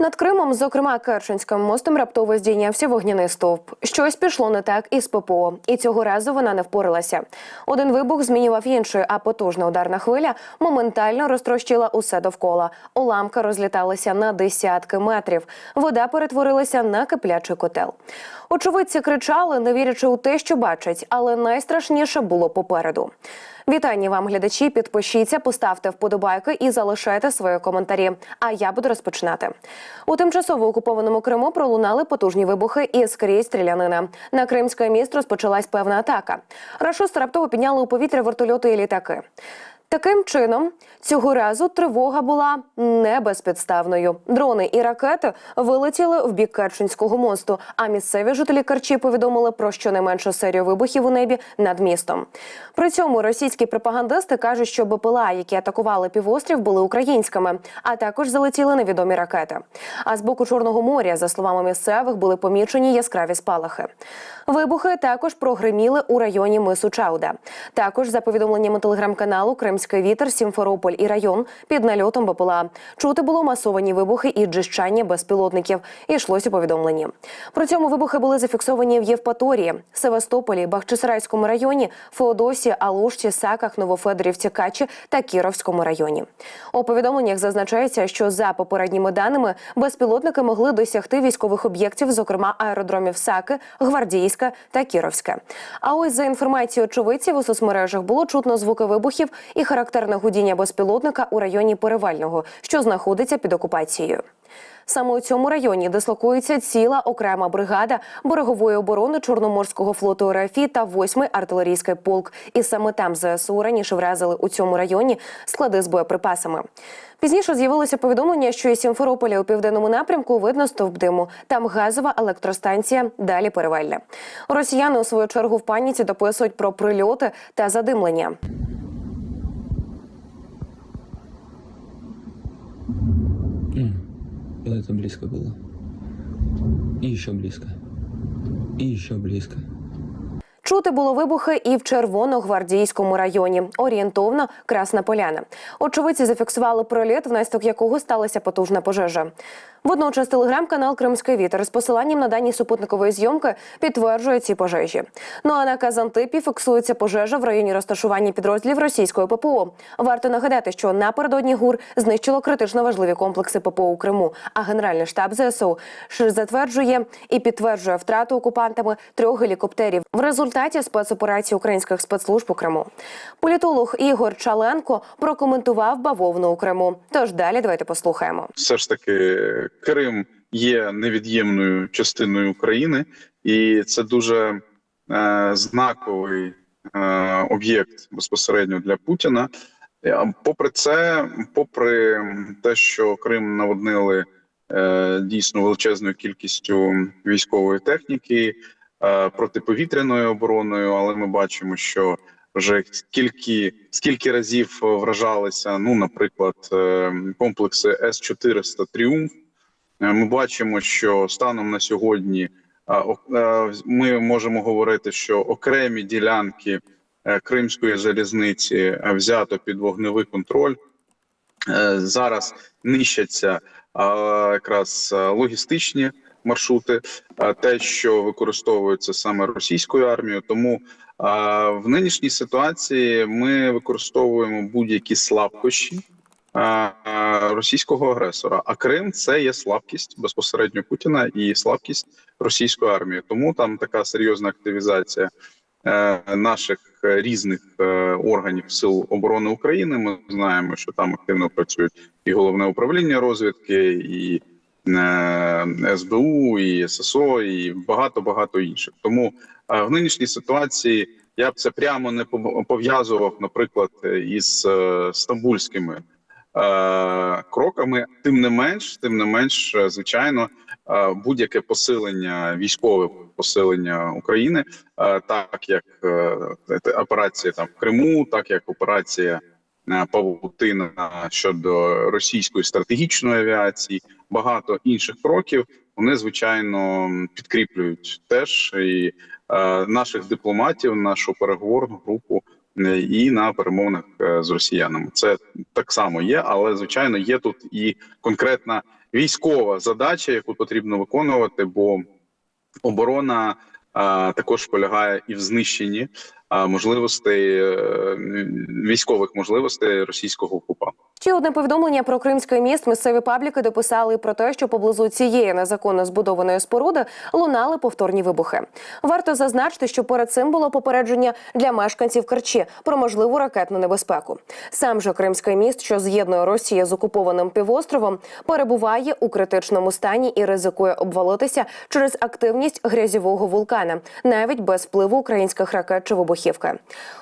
Над Кримом, зокрема Керченським мостом, раптово здійнявся вогняний стовп. Щось пішло не так із ППО, і цього разу вона не впоралася. Один вибух змінював інший, а потужна ударна хвиля моментально розтрощила усе довкола. Уламки розліталися на десятки метрів. Вода перетворилася на киплячий котел. Очевидці кричали, не вірячи у те, що бачать, але найстрашніше було попереду. Вітання вам, глядачі. Підпишіться, поставте вподобайки і залишайте свої коментарі. А я буду розпочинати. У тимчасово окупованому Криму пролунали потужні вибухи і скрізь стрілянина. На кримське місто розпочалась певна атака. Рашисти раптово підняли у повітря вертольоти і літаки. Таким чином, цього разу тривога була не безпідставною. Дрони і ракети вилетіли в бік Керченського мосту. А місцеві жителі Керчі повідомили про щонайменшу серію вибухів у небі над містом. При цьому російські пропагандисти кажуть, що БПЛА, які атакували півострів, були українськими, а також залетіли невідомі ракети. А з боку Чорного моря, за словами місцевих, були помічені яскраві спалахи. Вибухи також прогриміли у районі мису Чауда. Також, за повідомленнями телеграм-каналу Кримський вітер, Сімферополь і район під нальотом БПЛА. Чути було масовані вибухи і джищання безпілотників. Ішлось у повідомленні. При цьому вибухи були зафіксовані в Євпаторії, Севастополі, Бахчисарайському районі, Феодосі, Алушті, Саках, Новофедорівці, Качі та Кіровському районі. У повідомленнях зазначається, що за попередніми даними безпілотники могли досягти військових об'єктів, зокрема аеродромів Саки, Гвардійська та Кіровське. А ось за інформацією очевидців у соцмережах було чутно звуки вибухів і характерне гудіння безпілотника у районі Перевального, що знаходиться під окупацією. Саме у цьому районі дислокується ціла окрема бригада берегової оборони Чорноморського флоту РФ та 8-й артилерійський полк. І саме там ЗСУ раніше вразили у цьому районі склади з боєприпасами. Пізніше з'явилося повідомлення, що із Сімферополя у південному напрямку видно стовп диму. Там газова електростанція, далі перевалля. Росіяни у свою чергу в паніці дописують про прильоти та задимлення. Это близко было. И еще близко. И еще близко. Чути було вибухи і в Червоногвардійському районі, орієнтовно Красна Поляна. Очевидці зафіксували проліт, внаслідок якого сталася потужна пожежа. Водночас телеграм-канал Кримський вітер з посиланням на дані супутникової зйомки підтверджує ці пожежі. Ну а на Казантипі фіксується пожежа в районі розташування підрозділів російської ППО. Варто нагадати, що напередодні ГУР знищило критично важливі комплекси ППО у Криму. А Генеральний штаб ЗСУ затверджує і підтверджує втрату окупантами трьох гелікоптерів в результаті спецоперації українських спецслужб у Криму. Політолог Ігор Чаленко прокоментував бавовну у Криму. Тож далі давайте послухаємо. все ж таки Крим є невід'ємною частиною України, і це дуже е, знаковий е, об'єкт безпосередньо для Путіна. Е, Попри це, попри те, що Крим наводнили е, дійсно величезною кількістю військової техніки, протиповітряною обороною, але ми бачимо, що вже скільки скільки разів вражалися, ну, наприклад, е, комплекси С 400 Тріумф. Е, Ми бачимо, що станом на сьогодні е, ми можемо говорити, що окремі ділянки е, Кримської залізниці е, взято під вогневий контроль. Е, Зараз нищаться якраз е, логістичні маршрути, те, що використовується саме російською армією. Тому в нинішній ситуації ми використовуємо будь-які слабкощі російського агресора. А Крим це є слабкість безпосередньо Путіна і слабкість російської армії. Тому там така серйозна активізація е, наших різних е, органів сил оборони України. Ми знаємо, що там активно працюють і головне управління розвідки, і СБУ, і ССО, і багато багато інших. Тому е, в нинішній ситуації я б це прямо не пов- пов'язував, наприклад, із е, стамбульськими е, кроками. Тим не менш, тим не менш, е, звичайно, е, будь-яке посилення, військове посилення України, е, так як е, операція там в Криму, так як операція е, Павутина щодо російської стратегічної авіації, багато інших кроків. Вони звичайно підкріплюють теж і е, наших дипломатів, нашу переговорну групу е, і на перемовинах е, з росіянами. Це так само є, але звичайно є тут і конкретна військова задача, яку потрібно виконувати, бо оборона а, також полягає і в знищенні можливостей е, військових можливостей російського окупанта. Ще одне повідомлення про кримський міст. Місцеві пабліки дописали про те, що поблизу цієї незаконно збудованої споруди лунали повторні вибухи. Варто зазначити, що перед цим було попередження для мешканців Керчі про можливу ракетну небезпеку. Сам же Кримський міст, що з'єднує Росію з окупованим півостровом, перебуває у критичному стані і ризикує обвалитися через активність грязьового вулкана, навіть без впливу українських ракет чи вибухівки.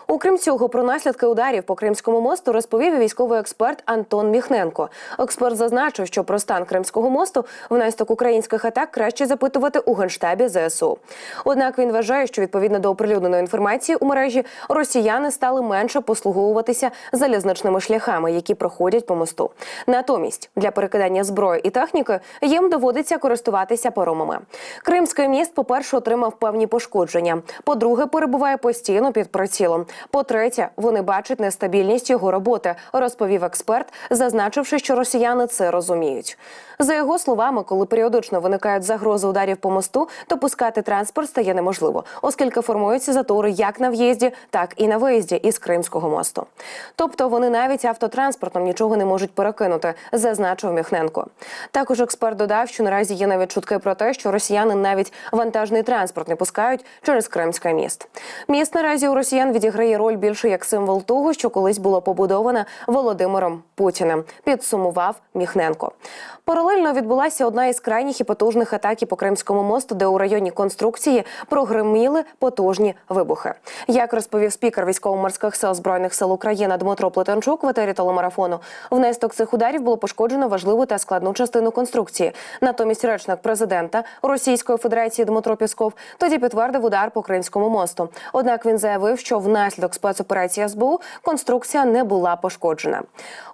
Окрім цього, про наслідки ударів по Кримському мосту розповів військовий експерт Антон Міхненко. Експерт зазначив, що про стан Кримського мосту внаслідок українських атак краще запитувати у генштабі ЗСУ. Однак він вважає, що відповідно до оприлюдненої інформації у мережі росіяни стали менше послуговуватися залізничними шляхами, які проходять по мосту. Натомість для перекидання зброї і техніки їм доводиться користуватися паромами. Кримський міст, по-перше, отримав певні пошкодження. По-друге, перебуває постійно під прицілом. По-третє, вони бачать нестабільність його роботи, розповів експерт, зазначивши, що росіяни це розуміють. За його словами, коли періодично виникають загрози ударів по мосту, то пускати транспорт стає неможливо, оскільки формуються затори як на в'їзді, так і на виїзді із Кримського мосту. Тобто вони навіть автотранспортом нічого не можуть перекинути, зазначив Міхненко. Також експерт додав, що наразі є навіть чутки про те, що росіяни навіть вантажний транспорт не пускають через Кримський міст. Міст наразі у росіян відіграє роль більше як символ того, що колись було побудоване Володимиром Путіним. Підсумував Міхненко. Паралельно відбулася одна із крайніх і потужних атак по Кримському мосту, де у районі конструкції прогреміли потужні вибухи. Як розповів спікер військово-морських сил збройних сил України Дмитро Плетенчук в етері телемарафону, внаслідок цих ударів було пошкоджено важливу та складну частину конструкції. Натомість речник президента Російської Федерації Дмитро Пісков тоді підтвердив удар по Кримському мосту. Однак він заявив, що внаслідок спецоперації СБУ конструкція не була пошкоджена.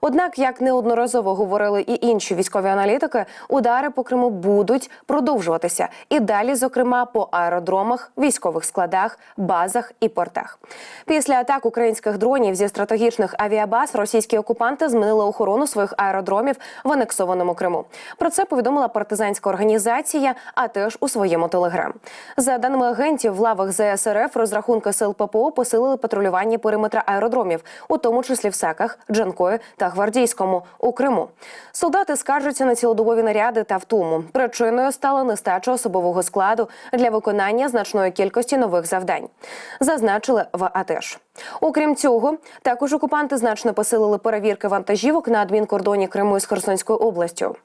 Однак, як неодноразово говорили і інші військові аналітики, удари по Криму будуть продовжуватися і далі, зокрема, по аеродромах, військових складах, базах і портах. Після атак українських дронів зі стратегічних авіабаз російські окупанти змінили охорону своїх аеродромів в анексованому Криму. Про це повідомила партизанська організація, а теж у своєму телеграм. За даними агентів, в лавах ЗСРФ розрахунки сил ППО посилили патрулювання периметра аеродромів, у тому числі в Саках, Джанкої та Гвардійському у Криму. Солдати скаржаться на цілодобові наряди та втому. Причиною стала нестача особового складу для виконання значної кількості нових завдань. Зазначили в АТЕШ. Окрім цього, також окупанти значно посилили перевірки вантажівок на адмінкордоні Криму із Херсонською областю.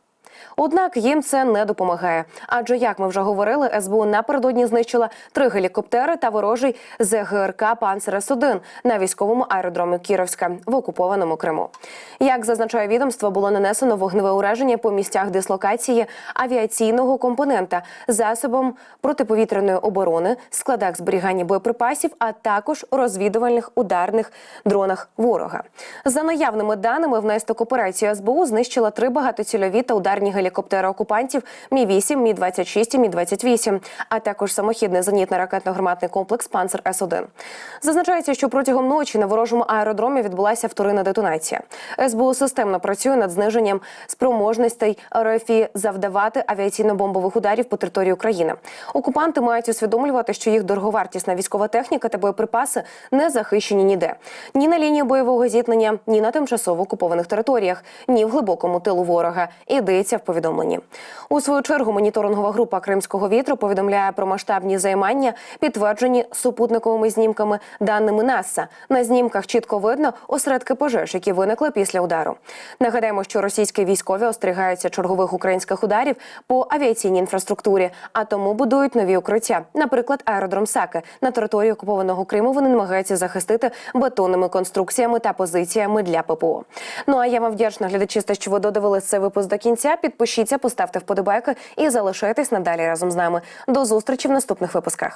Однак їм це не допомагає. Адже, як ми вже говорили, СБУ напередодні знищила три гелікоптери та ворожий ЗГРК «Панцер-С-1» на військовому аеродромі Кіровська в окупованому Криму. Як зазначає відомство, було нанесено вогневе ураження по місцях дислокації авіаційного компонента, засобом протиповітряної оборони, складах зберігання боєприпасів, а також розвідувальних ударних дронах ворога. За наявними даними, внаслідок операції СБУ знищила три багатоцільові та ударні гелікоптери окупантів Мі 8 Мі 26 і Мі 28 а також самохідний зенітно-ракетно-гарматний комплекс Панцер С 1 Зазначається, що протягом ночі на ворожому аеродромі відбулася вторинна детонація. СБУ системно працює над зниженням спроможностей РФІ завдавати авіаційно-бомбових ударів по території України. Окупанти мають усвідомлювати, що їх дороговартісна військова техніка та боєприпаси не захищені ніде ні на лінії бойового зіткнення, ні на тимчасово окупованих територіях, ні в глибокому тилу ворога. В повідомленні. У свою чергу моніторингова група Кримського вітру повідомляє про масштабні займання, підтверджені супутниковими знімками, даними НАСА. На знімках чітко видно осередки пожеж, які виникли після удару. Нагадаємо, що російські військові остерігаються чергових українських ударів по авіаційній інфраструктурі, а тому будують нові укриття. Наприклад, аеродром Саки на території окупованого Криму вони намагаються захистити бетонними конструкціями та позиціями для ППО. Ну а я вам вдячна глядачі, що ви додивились цей випуск до кінця. Підпишіться, поставте вподобайки і залишайтесь надалі разом з нами. До зустрічі в наступних випусках.